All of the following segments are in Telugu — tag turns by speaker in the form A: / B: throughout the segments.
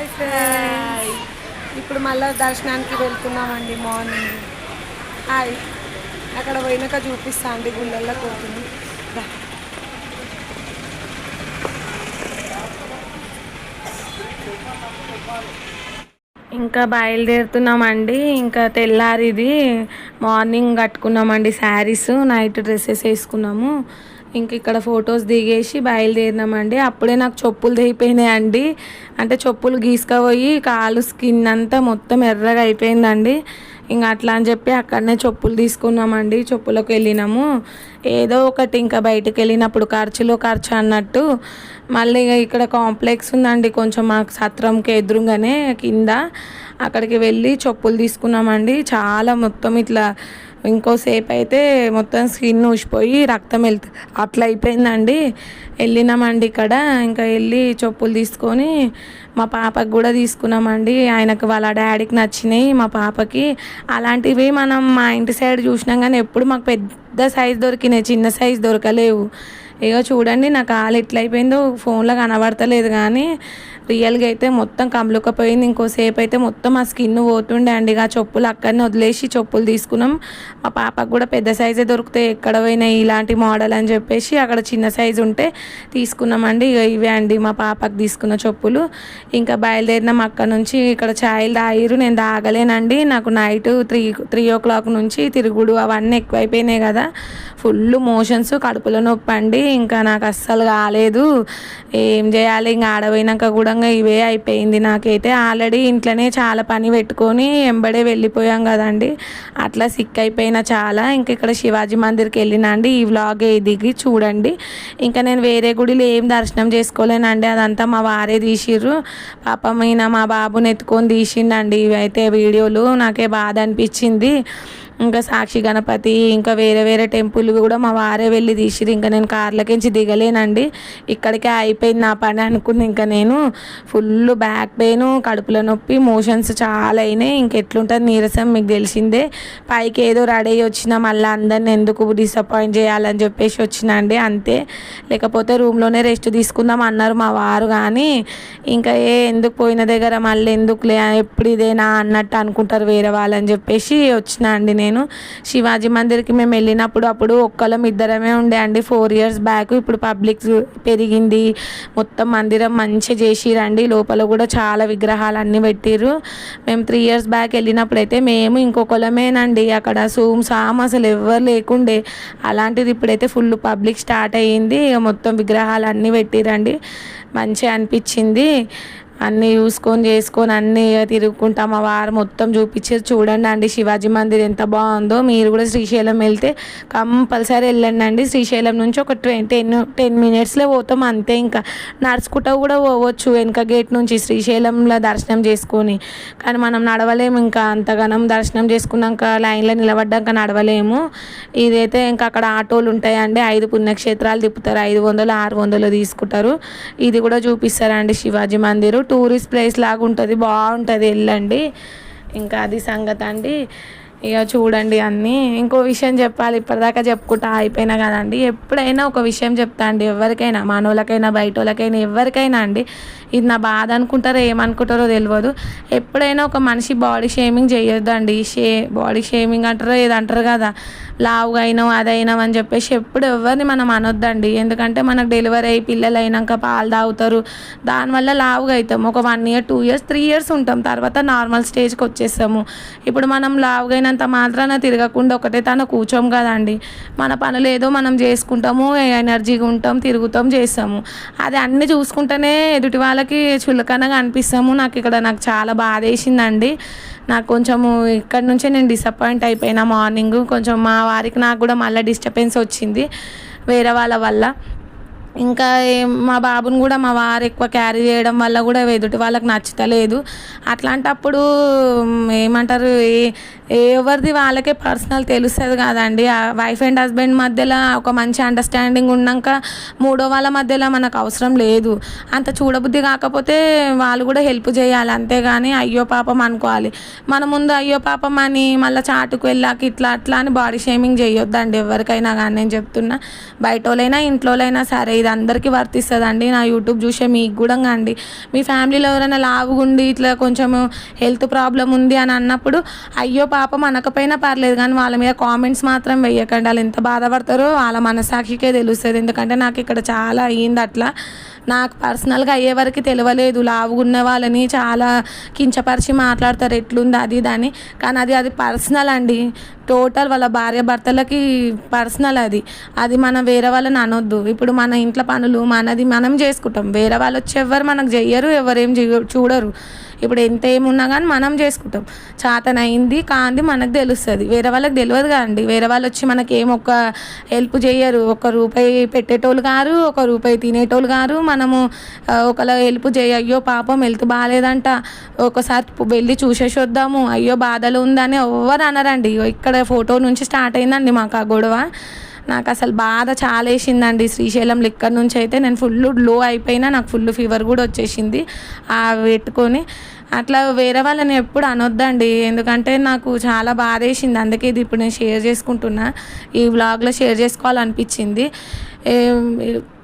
A: హాయ్ ఫ్రెండ్స్ ఇప్పుడు మళ్ళీ దర్శనానికి వెళ్తున్నామండి మార్నింగ్. హాయ్ అక్కడ పోయినాక చూపిస్తా అండి గుళ్ళల్లో పోతుంది ఇంకా బయలుదేరుతున్నామండి. ఇంకా తెల్లారిది. మార్నింగ్ కట్టుకున్నామండి శారీస్. నైట్ డ్రెస్సెస్ వేసుకున్నాము. ఇంక ఇక్కడ ఫొటోస్ దిగేసి బయలుదేరినామండి. అప్పుడే నాకు చెప్పులు తెగిపోయినాయండి అంటే చెప్పులు గీసుకపోయి కాలు స్కిన్ అంతా మొత్తం ఎర్రగా అయిపోయిందండి. ఇంకా అట్లా అని చెప్పి అక్కడనే చెప్పులు తీసుకున్నామండి. చెప్పులకు వెళ్ళినాము. ఏదో ఒకటి ఇంకా బయటకు వెళ్ళినప్పుడు ఖర్చులో ఖర్చు అన్నట్టు. మళ్ళీ ఇక ఇక్కడ కాంప్లెక్స్ ఉందండి. కొంచెం మాకు సత్రంకి ఎదురుగానే కింద. అక్కడికి వెళ్ళి చెప్పులు తీసుకున్నామండి. చాలా మొత్తం ఇట్లా ఇంకోసేపు అయితే మొత్తం స్కిన్ ఊసిపోయి రక్తం వెళ్తు అట్లా అయిపోయిందండి. వెళ్ళినామండి ఇక్కడ. ఇంకా వెళ్ళి చెప్పులు తీసుకొని మా పాపకి కూడా తీసుకున్నామండి. ఆయనకు వాళ్ళ డాడీకి నచ్చినాయి మా పాపకి. అలాంటివి మనం మా ఇంటి సైడ్ చూసినాం కానీ ఎప్పుడు మాకు పెద్ద సైజ్ దొరికినాయి చిన్న సైజ్ దొరకలేవు. ఇక చూడండి నా కాలు ఎట్లయిపోయిందో ఫోన్లో కనబడతలేదు కానీ రియల్గా అయితే మొత్తం కమ్ముకపోయింది ఇంకోసేపు అయితే మొత్తం ఆ స్కిన్ పోతుండే అండి. ఇక ఆ చెప్పులు అక్కడనే వదిలేసి చెప్పులు తీసుకున్నాం. మా పాపకు కూడా పెద్ద సైజే దొరుకుతాయి. ఎక్కడ పోయినాయి ఇలాంటి మోడల్ అని చెప్పేసి అక్కడ చిన్న సైజు ఉంటే తీసుకున్నామండి ఇక ఇవే అండి మా పాపకు తీసుకున్న చెప్పులు. ఇంకా బయలుదేరినాం అక్కడ నుంచి. ఇక్కడ ఛాయలు తాగిరు నేను తాగలేనండి. నాకు night three three o'clock నుంచి తిరుగుడు అవన్నీ ఎక్కువైపోయినాయి కదా. ఫుల్ మోషన్స్ కడుపులో నొప్పి అండి ఇంకా నాకు అస్సలు కాలేదు. ఏం చేయాలి? ఇంకా ఆడపోయినాక కూడా ఇంకా ఇవే అయిపోయింది. నాకైతే ఆల్రెడీ ఇంట్లోనే చాలా పని పెట్టుకొని ఎంబడే వెళ్ళిపోయాం కదండి. అట్లా సిక్ అయిపోయిన చాలా. ఇంకా ఇక్కడ శివాజీ మందిర్కి వెళ్ళినా అండి ఈ వ్లాగ్ దిగి చూడండి. ఇంకా నేను వేరే గుడిలో ఏం దర్శనం చేసుకోలేనండి. అదంతా మా వారే తీసిర్రు. పాపం మా బాబుని ఎత్తుకొని తీసిండండి. ఇవైతే వీడియోలు నాకే బాధ అనిపించింది. ఇంకా సాక్షి గణపతి ఇంకా వేరే వేరే టెంపుల్ కూడా మా వారే వెళ్ళి తీసిరు ఇంకా నేను కార్లకించి దిగలేనండి. ఇక్కడికే అయిపోయింది నా పని అనుకుని ఇంకా నేను ఫుల్ బ్యాక్ పెయిన్ కడుపులో నొప్పి మోషన్స్ చాలా అయినాయి. ఇంకెట్లుంటుంది నీరసం మీకు తెలిసిందే. పైకి ఏదో రెడీ అయ్యి వచ్చిన మళ్ళీ అందరిని ఎందుకు డిసప్పాయింట్ చేయాలని చెప్పేసి వచ్చిన అండి అంతే. లేకపోతే రూమ్లోనే రెస్ట్ తీసుకుందాం అన్నారు మా వారు కానీ ఇంకా ఏ ఎందుకు పోయిన దగ్గర మళ్ళీ ఎందుకు లే ఎప్పుడు ఇదేనా అన్నట్టు అనుకుంటారు వేరే వాళ్ళని చెప్పేసి వచ్చినా అండి నేను. శివాజీ మందిర్కి మేము వెళ్ళినప్పుడు అప్పుడు ఒక్కలం ఇద్దరమే ఉండే అండి. ఫోర్ ఇయర్స్ బ్యాక్ ఇప్పుడు పబ్లిక్ పెరిగింది. మొత్తం మందిరం మంచిగా చేసిరండి. లోపల కూడా చాలా విగ్రహాలు అన్నీ పెట్టిర్రు. మేము త్రీ ఇయర్స్ బ్యాక్ వెళ్ళినప్పుడు అయితే మేము ఇంకొకలమేనండి. అక్కడ సూమ్ సామ్ అసలు ఎవ్వరు లేకుండే. అలాంటిది ఇప్పుడైతే ఫుల్ పబ్లిక్ స్టార్ట్ అయ్యింది. ఇక మొత్తం విగ్రహాలు అన్నీ పెట్టిరండి. మంచిగా అనిపించింది. అన్నీ చూసుకొని చేసుకొని అన్నీ తిరుగుకుంటా. మా వారు మొత్తం చూపించారు చూడండి అండి. శివాజీ మందిర్ ఎంత బాగుందో. మీరు కూడా శ్రీశైలం వెళ్తే కంపల్సరీ వెళ్ళండి అండి. శ్రీశైలం నుంచి ఒక ట్వంటీ టెన్ టెన్ మినిట్స్లో పోతాం అంతే ఇంకా. నడుచుకుంటా కూడా పోవచ్చు వెనుక గేట్ నుంచి శ్రీశైలంలో దర్శనం చేసుకొని. కానీ మనం నడవలేము ఇంకా అంతగానం. దర్శనం చేసుకున్నాక లైన్లో నిలబడ్డాక నడవలేము. ఇదైతే ఇంకా అక్కడ ఆటోలు ఉంటాయండి. ఐదు పుణ్యక్షేత్రాలు తిప్పుతారు. ఐదు వందలు ఆరు వందలు తీసుకుంటారు. ఇది కూడా చూపిస్తారండి శివాజీ మందిరు. టూరిస్ట్ ప్లేస్ లాగా ఉంటుంది బాగుంటుంది వెళ్ళండి. ఇంకా అది సంగతి అండి ఇక చూడండి అన్నీ. ఇంకో విషయం చెప్పాలి. ఇప్పటిదాకా చెప్పుకుంటా అయిపోయినా కదండి. ఎప్పుడైనా ఒక విషయం చెప్తా అండి. ఎవరికైనా మనోళ్ళకైనా బయట వాళ్ళకైనా ఎవరికైనా అండి. ఇది నా బాధ అనుకుంటారో ఏమనుకుంటారో తెలియదు ఎప్పుడైనా ఒక మనిషి బాడీ షేమింగ్ చేయొద్దండి. షే బాడీ షేమింగ్ అంటారో ఏదంటారు కదా. లావుగా అయినావు అదైనావు అని చెప్పేసి ఎప్పుడు ఎవరిని మనం అనొద్దండి. ఎందుకంటే మనకు డెలివరీ అయ్యి పిల్లలు అయినాక పాలు తాగుతారు. దానివల్ల లావుగా అవుతాం ఒక one year two years three years ఉంటాం. తర్వాత నార్మల్ స్టేజ్కి వచ్చేస్తాము. ఇప్పుడు మనం లావుగా అయినంత మాత్రాన తిరగకుండా ఒకటే తన కూర్చోం కదండి. మన పనులు ఏదో మనం చేసుకుంటాము ఎనర్జీగా ఉంటాం తిరుగుతాం చేస్తాము. అది అన్నీ చూసుకుంటేనే ఎదుటి వాళ్ళకి చులకనగా అనిపిస్తాము. నాకు ఇక్కడ నాకు చాలా బాధ వేసిందండి. నాకు కొంచెము ఇక్కడ నుంచే నేను డిసప్పాయింట్ అయిపోయినా మార్నింగ్ కొంచెం మా వారికి నాకు కూడా మళ్ళీ డిస్టర్బెన్స్ వచ్చింది. వేరే వాళ్ళ వల్ల. ఇంకా మా బాబుని కూడా మా వారు ఎక్కువ క్యారీ చేయడం వల్ల కూడా ఎదుటి వాళ్ళకి నచ్చుతలేదు. అట్లాంటప్పుడు ఏమంటారు ఏ- ఎవరిది వాళ్ళకే పర్సనల్ తెలుస్తుంది కదండి. ఆ వైఫ్ అండ్ హస్బెండ్ మధ్యలో ఒక మంచి అండర్స్టాండింగ్ ఉన్నాక మూడో వాళ్ళ మధ్యలో మనకు అవసరం లేదు. అంత చూడబుద్ధి కాకపోతే వాళ్ళు కూడా హెల్ప్ చేయాలి అంతేగాని అయ్యో పాపం అనుకోవాలి. మన ముందు అయ్యో పాపం అని మళ్ళీ చాటుకు వెళ్ళాక ఇట్లా అట్లా అని బాడీ షేమింగ్ చేయొద్దండి. ఎవరికైనా కానీ నేను చెప్తున్నా. బయట వాళ్ళైనా ఇంట్లోలైనా సరే ఇది అందరికీ వర్తిస్తుందండి. నా యూట్యూబ్ చూసే మీకు కూడా అండి. మీ ఫ్యామిలీలో ఎవరైనా లావుగుండి ఇట్లా కొంచెం హెల్త్ ప్రాబ్లం ఉంది అని అన్నప్పుడు అయ్యో పాపం అనకపోయినా పర్లేదు కానీ వాళ్ళ మీద కామెంట్స్ మాత్రం వెయ్యకండి. వాళ్ళు ఎంత బాధపడతారో వాళ్ళ మనసాక్షికే తెలుస్తుంది. ఎందుకంటే నాకు ఇక్కడ చాలా అయ్యింది అట్లా. నాకు పర్సనల్గా అయ్యే వరకు తెలియలేదు లావుగున్న వాళ్ళని చాలా కించపరిచి మాట్లాడతారు. ఎట్లుంది అది దాని కానీ అది అది పర్సనల్ అండి. టోటల్ వాళ్ళ భార్య భర్తలకి పర్సనల్ అది. అది మనం వేరే వాళ్ళని అనొద్దు. ఇప్పుడు మన ఇంట్లో పనులు మనది మనం చేసుకుంటాం. వేరే వాళ్ళు వచ్చి ఎవరు మనకు చెయ్యరు ఎవరేం చూడరు. ఇప్పుడు ఎంత ఏమున్నా కానీ మనం చేసుకుంటాం. చాతనైంది కాంది మనకు తెలుస్తుంది. వేరే వాళ్ళకి తెలియదు కదండి. వేరే వాళ్ళు వచ్చి మనకి ఏం ఒక హెల్ప్ చేయరు. ఒక రూపాయి పెట్టేటోళ్ళు గారు ఒక రూపాయి తినేటోళ్ళు గారు మనము ఒకళ్ళ హెల్ప్ చేయ అయ్యో పాపం హెల్త్ బాగాలేదంట. ఒకసారి వెళ్ళి చూసేసి వద్దాము అయ్యో బాధలు ఉందని ఎవరు అనరండి. ఇక్కడ ఫోటో నుంచి స్టార్ట్ అయిందండి మాకు ఆ గొడవ. నాకు అసలు బాధ చాలా వేసిందండి శ్రీశైలం లెక్క నుంచి అయితే నేను ఫుల్లో అయిపోయినా నాకు ఫుల్ ఫీవర్ కూడా వచ్చేసింది. ఆ పెట్టుకొని అట్లా వేరే వాళ్ళని ఎప్పుడు అనొద్దండి. ఎందుకంటే నాకు చాలా బాధ వేసింది అందుకే ఇది ఇప్పుడు నేను షేర్ చేసుకుంటున్నా. ఈ వ్లాగ్లో షేర్ చేసుకోవాలనిపించింది.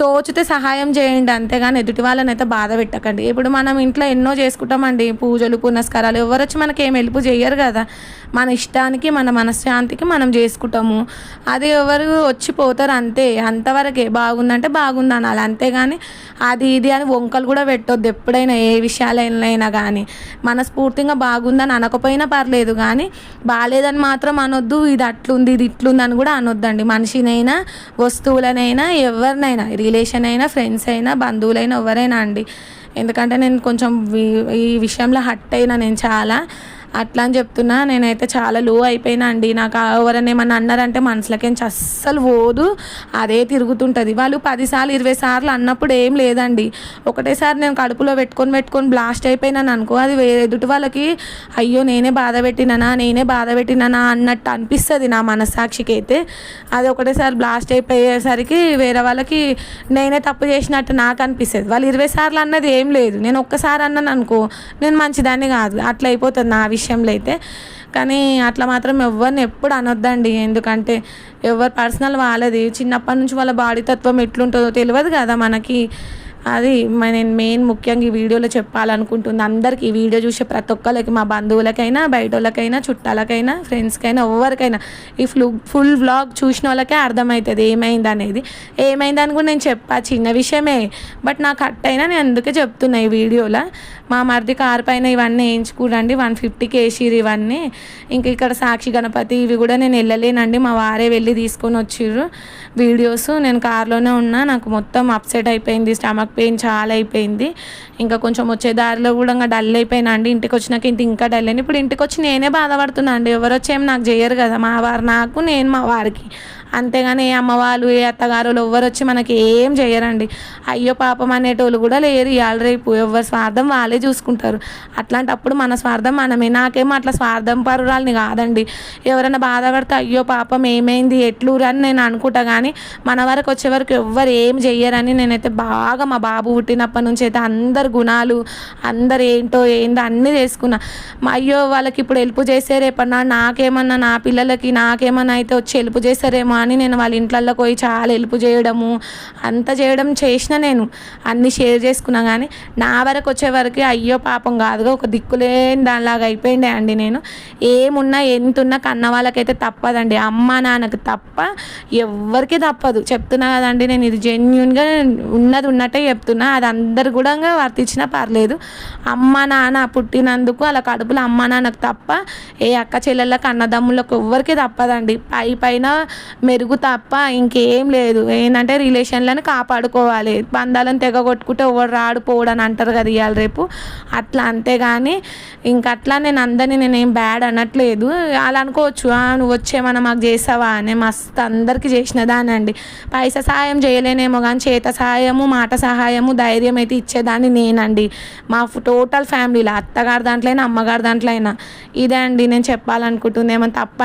A: తోచితే సహాయం చేయండి అంతేగాని ఎదుటి వాళ్ళని అయితే బాధ పెట్టకండి. ఇప్పుడు మనం ఇంట్లో ఎన్నో చేసుకుంటామండి పూజలు పునస్కారాలు. ఎవరు వచ్చి మనకి ఏం హెల్ప్ చేయరు కదా. మన ఇష్టానికి మన మనశ్శాంతికి మనం చేసుకుంటాము. అది ఎవరు వచ్చి పోతారు అంతే. అంతవరకే బాగుందంటే బాగుంది అనాలి. అంతేగాని అది ఇది అని వంకలు కూడా పెట్టొద్దు ఎప్పుడైనా ఏ విషయాలైనా కానీ మనస్ఫూర్తిగా బాగుందని అనకపోయినా పర్లేదు కానీ బాగాలేదని మాత్రం అనొద్దు. ఇది అట్లుంది ఇది ఇట్లుంది అని కూడా అనొద్దండి. మనిషినైనా వస్తువులనైనా ఎవరినైనా రిలేషన్ అయినా ఫ్రెండ్స్ అయినా బంధువులైనా ఎవరైనా అండి. ఎందుకంటే నేను కొంచెం ఈ విషయంలో హట్ అయినా నేను చాలా. అట్లా అని చెప్తున్నా. నేనైతే చాలా లో అయిపోయినా అండి. నాకు ఎవరైనా ఏమన్నా అన్నారంటే మనసులకేంచి అస్సలు పోదు. అదే తిరుగుతుంటుంది. వాళ్ళు పదిసార్లు ఇరవై సార్లు అన్నప్పుడు ఏం లేదండి. ఒకటేసారి నేను కడుపులో పెట్టుకొని పెట్టుకొని బ్లాస్ట్ అయిపోయినాను అనుకో అది ఎదుటి వాళ్ళకి అయ్యో నేనే బాధ పెట్టినానా? నేనే బాధ పెట్టినానా? అన్నట్టు అనిపిస్తుంది నా మనస్సాక్షికి అయితే. అది ఒకటేసారి బ్లాస్ట్ అయిపోయేసరికి వేరే వాళ్ళకి నేనే తప్పు చేసినట్టు నాకు అనిపిస్తుంది. వాళ్ళు ఇరవై సార్లు అన్నది ఏం లేదు. నేను ఒక్కసారి అన్నాను అనుకో నేను మంచిదాన్ని కాదు. అట్లా అయిపోతుంది నా విషయంలో అయితే. కానీ అట్లా మాత్రం ఎవరిని ఎప్పుడు అనొద్దండి. ఎందుకంటే ఎవరు పర్సనల్ వాళ్ళది. చిన్నప్పటి నుంచి వాళ్ళ బాడీ తత్వం ఎట్లుంటుందో తెలియదు కదా మనకి. అది నేను మెయిన్ ముఖ్యంగా ఈ వీడియోలో చెప్పాలనుకుంటుంది. అందరికీ ఈ వీడియో చూసే ప్రతి ఒక్కరికి మా బంధువులకైనా బయట వాళ్ళకైనా చుట్టాలకైనా ఫ్రెండ్స్కైనా ఎవరికైనా ఈ ఫ్లు ఫుల్ వ్లాగ్ చూసిన వాళ్ళకే అర్థమవుతుంది ఏమైంది అనేది. ఏమైందని కూడా నేను చెప్పా. చిన్న విషయమే. బట్ నాకు కట్ అయినా నేను అందుకే చెప్తున్నా ఈ వీడియోలో. మా మరిది కార్ పైన ఇవన్నీ వేయించుకోడండి వన్ ఫిఫ్టీకి వేసిర్రు ఇవన్నీ. ఇంక ఇక్కడ సాక్షి గణపతి ఇవి కూడా నేను వెళ్ళలేనండి. మా వారే వెళ్ళి తీసుకొని వచ్చిర్రు వీడియోస్. నేను కార్లోనే ఉన్నా. నాకు మొత్తం అప్సెట్ అయిపోయింది. స్టమక్ పెయిన్ చాలా అయిపోయింది. ఇంకా కొంచెం వచ్చే దారిలో కూడా ఇంకా డల్ అయిపోయినా అండి. ఇంటికి వచ్చినాక ఇంత ఇంకా డల్ అయింది. ఇప్పుడు ఇంటికి వచ్చి నేనే బాధపడుతున్నా అండి. ఎవరు వచ్చేమి నాకు చేయరు కదా. మా వారు నాకు నేను మా వారికి. అంతేగాని ఏ అమ్మవాళ్ళు ఏ అత్తగారు ఎవ్వరు వచ్చి మనకి ఏం చేయరండి. అయ్యో పాపం అనేటోళ్ళు కూడా లేరు. ఇవాళ రేపు ఎవరి స్వార్థం వాళ్ళే చూసుకుంటారు. అట్లాంటప్పుడు మన స్వార్థం మనమే. నాకేమో అట్లా స్వార్థం పరురాలని కాదండి. ఎవరైనా బాధపడితే అయ్యో పాపం ఏమైంది ఎట్లూరు అని నేను అనుకుంటా కానీ మన వరకు వచ్చే వరకు ఎవ్వరు ఏం చెయ్యరని నేనైతే బాగా మా బాబు పుట్టినప్పటి నుంచి అయితే అందరు గుణాలు అందరు ఏంటో ఏందో అన్నీ చేసుకున్నా మా అయ్యో వాళ్ళకి ఇప్పుడు హెల్ప్ చేసే రేపన్నా నాకేమన్నా నా పిల్లలకి నాకేమన్నా అయితే వచ్చి హెల్ప్ చేస్తారేమో అని నేను వాళ్ళ ఇంట్లల్లో పోయి చాలా హెల్ప్ చేయడము అంత చేయడం చేసిన నేను అన్నీ షేర్ చేసుకున్నా కానీ నా వరకు వచ్చేవరకు అయ్యో పాపం కాదుగా ఒక దిక్కులేని దానిలాగా అయిపోయిండే అండి నేను. ఏమున్నా ఎంత ఉన్నా కన్న వాళ్ళకైతే తప్పదండి. అమ్మ నాన్నకు తప్ప ఎవ్వరికి తప్పదు. చెప్తున్నా కదండి నేను ఇది జెన్యున్గా ఉన్నది ఉన్నట్టే చెప్తున్నా. అది అందరు కూడా వర్తించినా పర్లేదు. అమ్మ నాన్న పుట్టినందుకు అలా కడుపులో అమ్మ నాన్నకు తప్ప ఏ అక్క చెల్లెళ్ళకి అన్నదమ్ములకు ఎవ్వరికి తప్పదండి. పై పైన మెరుగు తప్ప ఇంకేం లేదు. ఏంటంటే రిలేషన్లను కాపాడుకోవాలి. బంధాలను తెగ కొట్టుకుంటే ఎవరు రాడు పోవడని అంటారు కదా ఇవాళ రేపు. అట్లా అంతేగాని ఇంక అట్లా నేను అందరినీ నేనేం బ్యాడ్ అనట్లేదు. అలా అనుకోవచ్చు. నువ్వు వచ్చేమన్నా మాకు చేసావా అని మస్తు అందరికీ చేసిన దానండి పైసా సహాయం చేయలేనేమో కానీ చేత సహాయము మాట సహాయము ధైర్యం అయితే ఇచ్చేదాన్ని నేనండి. మా టోటల్ ఫ్యామిలీలో అత్తగారి దాంట్లో అయినా అమ్మగారి దాంట్లో అయినా ఇదే అండి నేను చెప్పాలనుకుంటుంది ఏమైనా తప్ప